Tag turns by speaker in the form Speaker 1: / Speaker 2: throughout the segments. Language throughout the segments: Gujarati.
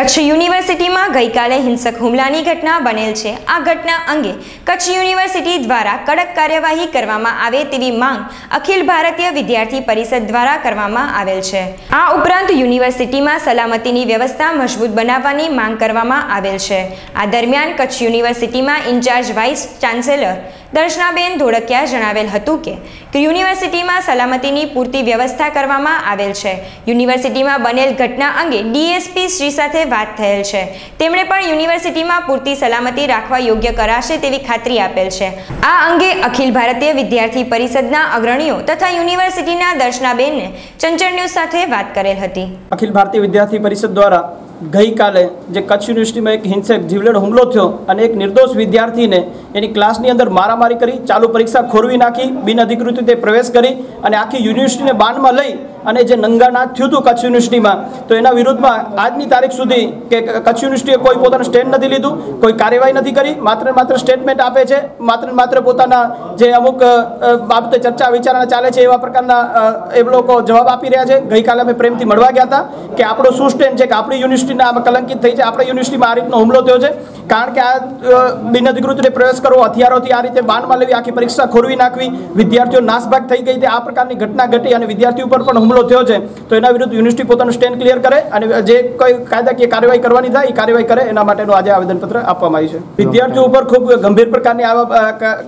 Speaker 1: કચ્છ યુનિવર્સિટીમાં ગઈકાલે હિંસક હુમલાની ઘટના બનેલ છે. આ ઘટના અંગે કચ્છ યુનિવર્સિટી દ્વારા કડક કાર્યવાહી કરવામાં આવે તેવી માંગ અખિલ ભારતીય વિદ્યાર્થી પરિષદ દ્વારા કરવામાં આવેલ છે. આ ઉપરાંત યુનિવર્સિટીમાં સલામતીની વ્યવસ્થા મજબૂત બનાવવાની માંગ કરવામાં આવેલ છે. આ દરમિયાન કચ્છ યુનિવર્સિટીમાં in-charge vice chancellor Darshanaben Dholakia જણાવેલ હતું કે યુનિવર્સિટીમાં સલામતીની પૂરતી વ્યવસ્થા કરવામાં આવેલ છે. યુનિવર્સિટીમાં બનેલ ઘટના અંગે ડીએસપી શ્રી સાથે વાત થયેલ છે. તેમણે પણ યુનિવર્સિટીમાં પૂરતી સલામતી રાખવા યોગ્ય કરાશે તેવી ખાતરી આપેલ છે. આ અંગે અખિલ ભારતીય વિદ્યાર્થી પરિષદના અગ્રણીઓ તથા યુનિવર્સિટીના દર્શનાબેનને ચંચળ ન્યૂઝ સાથે વાત કરેલ હતી.
Speaker 2: અખિલ ભારતીય વિદ્યાર્થી પરિષદ દ્વારા ગઈકાલે જે કચ્છ યુનિવર્સિટીમાં એક હિંસક જીવલેણ હુમલો થયો અને એક નિર્દોષ વિદ્યાર્થીને એની ક્લાસની અંદર મારામારી કરી, ચાલુ પરીક્ષા ખોરવી નાખી, બિનઅધિકૃત રીતે પ્રવેશ કરી અને આખી યુનિવર્સિટીને બાનમાં લઈ અને જે નંગાનાથ થયું હતું કચ્છ યુનિવર્સિટીમાં, તો એના વિરુદ્ધમાં આજની તારીખ સુધી કે કચ્છ યુનિવર્સિટીએ કોઈ પોતાનું સ્ટેન્ડ નથી લીધું, કોઈ કાર્યવાહી નથી કરી, માત્ર માત્ર સ્ટેટમેન્ટ આપે છે, માત્ર માત્ર પોતાના જે અમુક બાબતે ચર્ચા વિચારણા ચાલે છે એવા પ્રકારના એ લોકો જવાબ આપી રહ્યા છે. ગઈકાલે અમે પ્રેમથી મળવા ગયા હતા કે આપણો શું સ્ટેન્ડ છે, કે આપણી યુનિવર્સિટીના કલંકિત થઈ છે. આપણી યુનિવર્સિટીમાં આ રીતનો હુમલો થયો છે. કારણ કે આ બિનઅધિકૃત રીતે પ્રવેશ કરવો, હથિયારોથી આ રીતે બાનમાં લેવી, આખી પરીક્ષા ખોરવી નાખવી, વિદ્યાર્થીઓ નાસભાગ થઈ ગઈ તે આ પ્રકારની ઘટના ઘટી અને વિદ્યાર્થી ઉપર પણ હુમલો થયો છે, તો એના વિરુદ્ધ યુનિવર્સિટી પોતાનું સ્ટેન્ડ ક્લિયર કરે અને જે કોઈ કાયદાકીય કાર્યવાહી કરવાની થાય, એ કાર્યવાહી કરે, એના માટેનું આજે આવેદનપત્ર આપવામાં આવ્યું છે. વિદ્યાર્થીઓ ઉપર ખૂબ ગંભીર પ્રકારની આવા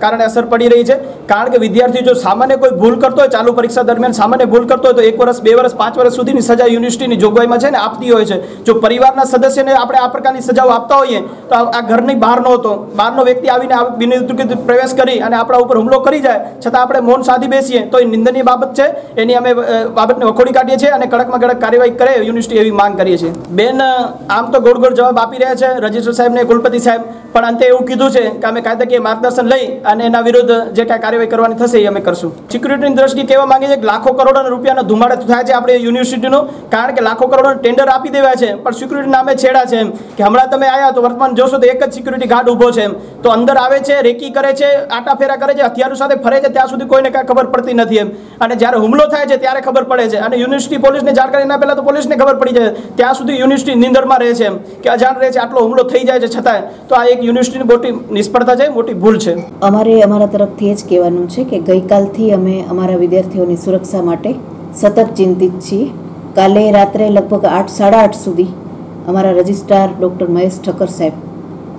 Speaker 2: કારણે અસર પડી રહી છે, કારણ કે વિદ્યાર્થી જો સામાન્ય કોઈ ભૂલ કરતો હોય, ચાલુ પરીક્ષા દરમિયાન સામાન્ય ભૂલ કરતો હોય, તો એક વર્ષ, બે વર્ષ, પાંચ વર્ષ સુધીની સજા યુનિવર્સિટીની જોગવાઈમાં છે ને આપતી હોય છે. જો પરિવારના સદસ્યને આપણે આ પ્રકારની સજાઓ આપતા હોઈએ, તો આ ઘરની બહાર નહોતો બહારનો વ્યક્તિ આવીને બિનઅધિકૃત પ્રવેશ કરી અને આપણા ઉપર હુમલો કરી જાય, છતાં આપણે મૌન સાધી બેસીએ, તો એ નિંદનીય બાબત છે. એની અમે બાબતને વખોડી કાઢીએ છીએ અને કડકમાં કડક કાર્યવાહી કરે યુનિવર્સિટી એવી માંગ કરીએ છીએ. બેન આમ તો ગોળ ગોળ જવાબ આપી રહ્યા છે. રજિસ્ટર સાહેબને કુલપતિ સાહેબ પણ અંતે એવું કીધું છે કે અમે કાયદાકીય માર્ગદર્શન લઈ અને એના વિરુદ્ધ જે કાંઈ કાર્યવાહી કરવાની થશે એ અમે કરશું. સિક્યુરિટીની દ્રષ્ટિએ કહેવા માંગે છે કે લાખો કરોડોના રૂપિયાનો ધુમાડો થાય છે આપણે યુનિવર્સિટીનો, કારણ કે લાખો કરોડોના ટેન્ડર આપી દેવા છે. પણ સિક્યુરિટી નામે છેડા છે એમ કે હમણાં તમે આવ્યા તો વર્તમાન જોશો તો એક જ સિક્યુરિટી ગાર્ડ ઊભો છે તો અંદર આવે છે, રેકી કરે છે આટા ફેરા કરે છે, હથિયારો સાથે ફરે છે, ત્યાં સુધી કોઈને કાંઈ ખબર પડતી નથી એમ. અને જ્યારે હુમલો થાય છે, ત્યારે ખબર પડે છે. અને યુનિવર્સિટી પોલીસને જાણ કરીને પહેલાં તો પોલીસને ખબર પડી જાય. ત્યાં સુધી યુનિવર્સિટી નિંદરમાં રહે છે એમ. કે અજાણ રહે છે, આટલો હુમલો થઈ જાય છે છતાંય. તો આ એક યુનિવર્સિટીની મોટી નિષ્ફળતા છે, મોટી ભૂલ છે.
Speaker 3: અમારે અમારા તરફથી એ જ કહેવાનું છે કે ગઈકાલથી અમે અમારા વિદ્યાર્થીઓની સુરક્ષા માટે સતત ચિંતિત છીએ. કાલે રાત્રે લગભગ આઠ, સાડા આઠ સુધી અમારા રજિસ્ટ્રાર ડૉક્ટર મહેશ ઠક્કર સાહેબ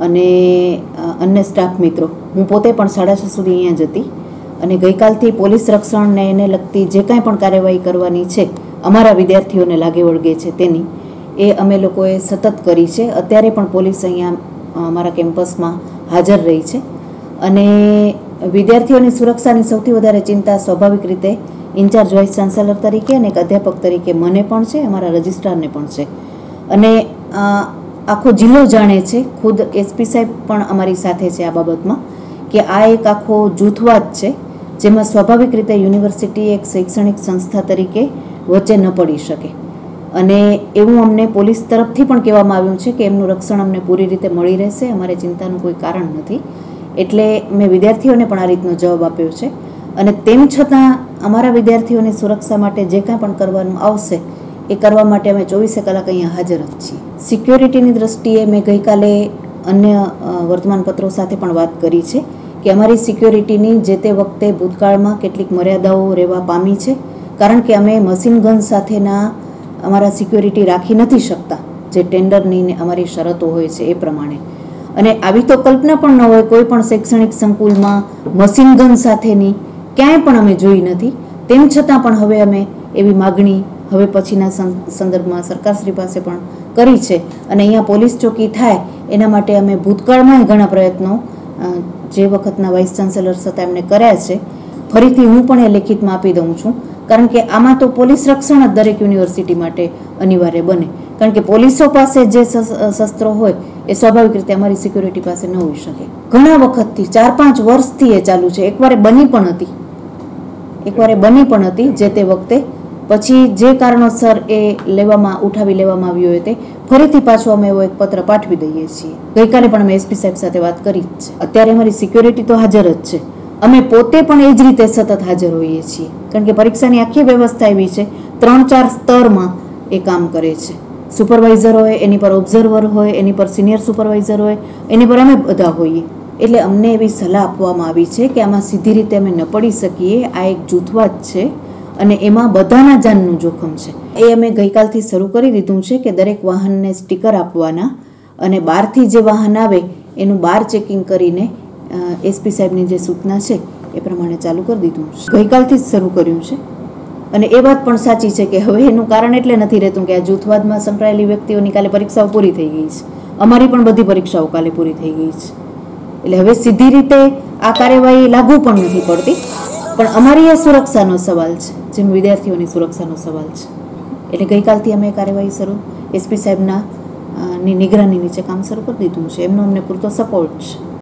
Speaker 3: અને અન્ય સ્ટાફ મિત્રો. હું પોતે પણ સાડા છ સુધી અહીંયા જ હતી. અને ગઈકાલથી પોલીસ રક્ષણને એને લગતી જે કાંઈ પણ કાર્યવાહી કરવાની છે, અમારા વિદ્યાર્થીઓને લાગે વળગે છે તેની, એ અમે લોકોએ સતત કરી છે. અત્યારે પણ પોલીસ અહીંયા અમારા કેમ્પસમાં હાજર રહી છે. અને વિદ્યાર્થીઓની સુરક્ષાની સૌથી વધારે ચિંતા સ્વાભાવિક રીતે ઇન્ચાર્જ વાઇસ ચાન્સેલર તરીકે અને એક અધ્યાપક તરીકે મને પણ છે, અમારા રજિસ્ટ્રારને પણ છે. અને આખો જિલ્લો જાણે છે. ખુદ એસપી સાહેબ પણ અમારી સાથે છે આ બાબતમાં કે આ એક આખો જૂથવાદ છે, જેમાં સ્વાભાવિક રીતે યુનિવર્સિટી એક શૈક્ષણિક સંસ્થા તરીકે વચ્ચે ન પડી શકે. અને એવું અમને પોલીસ તરફથી પણ કહેવામાં આવ્યું છે કે એમનું રક્ષણ અમને પૂરી રીતે મળી રહેશે, અમારે ચિંતાનું કોઈ કારણ નથી. એટલે મેં વિદ્યાર્થીઓને પણ આ રીતનો જવાબ આપ્યો છે. અને તેમ છતાં અમારા વિદ્યાર્થીઓની સુરક્ષા માટે જે કાંઈ પણ કરવાનું આવશે એ કરવા માટે અમે ચોવીસે કલાક અહીંયા હાજર જ છીએ. સિક્યોરિટીની દ્રષ્ટિએ મેં ગઈકાલે અન્ય વર્તમાનપત્રો સાથે પણ વાત કરી છે કે અમારી સિક્યોરિટીની જે તે વખતે ભૂતકાળમાં કેટલીક મર્યાદાઓ રહેવા પામી છે, કારણ કે અમે મશીન ગન સાથેના અમારા સિક્યોરિટી રાખી નથી શકતા, જે ટેન્ડરની અમારી શરતો હોય છે એ પ્રમાણે. અને આવી તો કલ્પના પણ ન હોય કોઈ પણ શૈક્ષણિક સંકુલમાં મશીન ગન સાથેની ક્યાંય પણ અમે જોઈ નથી, તેમ છતાં પણ હવે અમે એવી માગણી હવે પછીના સંદર્ભમાં સરકારશ્રી પાસે પણ કરી છે. અને અહીંયા પોલીસ ચોકી થાય, એના માટે અમે ભૂતકાળમાં ઘણા પ્રયત્નો જે વખતના વાઇસ ચાન્સેલર હતા એમણે કર્યા છે. ફરીથી હું પણ એ લેખિતમાં આપી દઉં છું. કારણ કે આમાં તો પોલીસ રક્ષણ જ દરેક યુનિવર્સિટી માટે અનિવાર્ય બને. કારણ કે પોલીસો પાસે જે શસ્ત્રો હોય, એ સ્વાભાવિક રીતે અમારી સિક્યુરિટી પાસે ન હોઈ શકે. ઘણા વખતથી ચાર પાંચ વર્ષથી એ ચાલુ છે. એકવાર બની પણ હતી. એકવાર બની પણ હતી, જે તે વખતે પછી જે કારણોસર એ લેવામાં, ઉઠાવી લેવામાં આવ્યો હોય તે ફરીથી પાછો અમે એવો એક પત્ર પાઠવી દઈએ છીએ. ગઈકાલે પણ અમે એસપી સાહેબ સાથે વાત કરી જ છે. અત્યારે અમારી સિક્યોરિટી તો હાજર જ છે. અમે પોતે પણ એ જ રીતે સતત હાજર હોઈએ છીએ. કારણ કે પરીક્ષાની આખી વ્યવસ્થા એવી છે, ત્રણ ચાર સ્તરમાં એ કામ કરે છે. સુપરવાઇઝર હોય, એની પર ઓબ્ઝર્વર હોય, એની પર સિનિયર સુપરવાઇઝર હોય, એની પર અમે બધા હોઈએ. એટલે અમને એવી સલાહ આપવામાં આવી છે કે આમાં સીધી રીતે અમે ન પડી શકીએ. આ એક જૂથવાદ છે. અને એમાં બધાના જાનનું જોખમ છે. એ અમે ગઈકાલથી શરૂ કરી દીધું છે કે દરેક વાહનને સ્ટીકર આપવાના અને બહારથી જે વાહન આવે, એનું બહાર ચેકિંગ કરીને એસપી સાહેબની જે સૂચના છે, એ પ્રમાણે ચાલુ કરી દીધું છે. ગઈકાલથી જ શરૂ કર્યું છે. અને એ વાત પણ સાચી છે કે હવે એનું કારણ એટલે નથી રહેતું કે આ જૂથવાદમાં સંકળાયેલી વ્યક્તિઓની કાલે પરીક્ષાઓ પૂરી થઈ ગઈ છે. અમારી પણ બધી પરીક્ષાઓ કાલે પૂરી થઈ ગઈ છે. એટલે હવે સીધી રીતે આ કાર્યવાહી લાગુ પણ નથી પડતી. પણ અમારી એ સુરક્ષાનો સવાલ છે. જેમ વિદ્યાર્થીઓની સુરક્ષાનો સવાલ છે. એટલે ગઈકાલથી અમે કાર્યવાહી શરૂ, એસપી સાહેબના ની નિગરાની નીચે કામ શરૂ કરી દીધું છે, એમનો અમને પૂરતો સપોર્ટ છે.